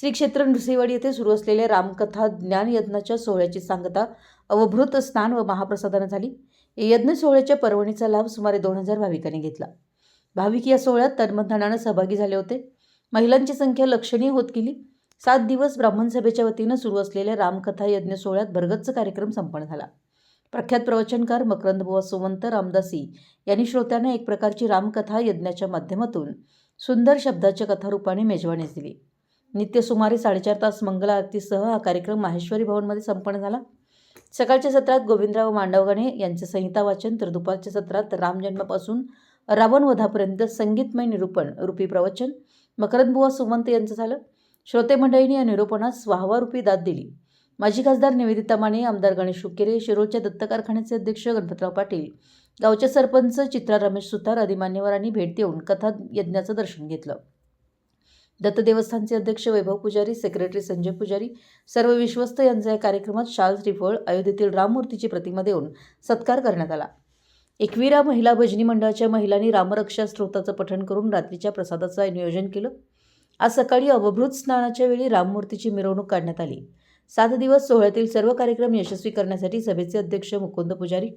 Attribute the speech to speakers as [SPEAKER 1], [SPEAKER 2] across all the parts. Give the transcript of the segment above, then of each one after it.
[SPEAKER 1] श्री क्षेत्र नृसिंहवाडी येथे सुरू असलेल्या रामकथा ज्ञान यज्ञाच्या सोहळ्याची सांगता अवभृत स्नान व महाप्रसादानं झाली. यज्ञ सोहळ्याच्या पर्वणीचा लाभ सुमारे दोन हजार भाविकांनी घेतला. भाविक या सोहळ्यात तन्मधनानं सहभागी झाले होते. महिलांची संख्या लक्षणीय होत गेली. सात दिवस ब्राह्मण सभेच्या वतीनं सुरू असलेल्या रामकथा यज्ञ सोहळ्यात भरगच्च कार्यक्रम संपन्न झाला. प्रख्यात प्रवचनकार मकरंदबुवा सुवंत रामदासी यांनी श्रोत्यांना एक प्रकारची रामकथा यज्ञाच्या माध्यमातून सुंदर शब्दाच्या कथारूपाने मेजवानी दिली. नित्य सुमारे साडेचार तास मंगल आरतीसह हा कार्यक्रम माहेश्वरी भवनमध्ये संपन्न झाला. सकाळच्या सत्रात गोविंदराव मांडवगणे यांचे संहिता वाचन तर दुपारच्या सत्रात रामजन्मापासून रावणवधापर्यंत संगीतमय निरूपण रूपी प्रवचन मकरंदबुवा सुमंत यांचं झालं. श्रोते मंडळींनी या निरूपणास वाहवा रूपी दाद दिली. माजी खासदार निवेदिता माने आमदार गणेश शुकेरे शिरोळच्या दत्त कारखान्याचे अध्यक्ष गणपतराव पाटील गावचे सरपंच चित्रा रमेश सुतार आदी मान्यवरांनी भेट देऊन कथा यज्ञाचं दर्शन घेतलं. दत्त देवस्थानचे अध्यक्ष वैभव पुजारी सेक्रेटरी संजय पुजारी सर्व विश्वस्त यांचा या कार्यक्रमात शाल श्रीफळ अयोध्येतील राममूर्तीची प्रतिमा देऊन सत्कार करण्यात आला. एकविरा महिला भजनी मंडळाच्या महिलांनी रामरक्षा स्तोत्राचं पठण करून रात्रीच्या प्रसादाचं नियोजन केलं. आज सकाळी अवभृत स्नानाच्या वेळी राममूर्तीची मिरवणूक काढण्यात आली. सात दिवस सोहळ्यातील सर्व कार्यक्रम यशस्वी करण्यासाठी सभेचे अध्यक्ष मुकुंद पुजारी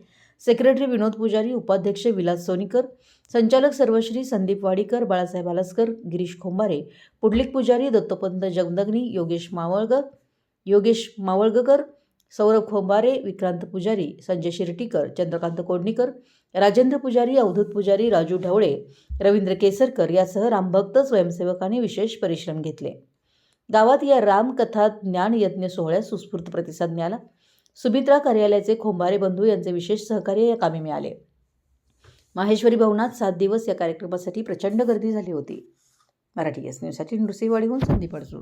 [SPEAKER 1] सेक्रेटरी विनोद पुजारी उपाध्यक्ष विलास सोनीकर संचालक सर्वश्री संदीप वाडीकर बाळासाहेब आलसकर गिरीश खोंबारे पुंडलिक पुजारी दत्तोपंत जगदग्नी योगेश मावळगर योगेश मावळगकर सौरभ खोंबारे विक्रांत पुजारी संजय शिर्टीकर चंद्रकांत कोडणीकर राजेंद्र पुजारी अवधूत पुजारी राजू ढवळे रवींद्र केसरकर यासह रामभक्त स्वयंसेवकांनी विशेष परिश्रम घेतले. गावात या रामकथा ज्ञान यज्ञ सोहळ्यास सुस्फूर्त प्रतिसाद मिळाला. सुमित्रा कार्यालयाचे खोंबारे बंधू यांचे विशेष सहकार्य या कामी मिळाले. माहेश्वरी भवनात सात दिवस या कार्यक्रमासाठी प्रचंड गर्दी झाली होती. मराठी एस न्यूजसाठी नृसिंहवाडीहून संदीप अडसूळ.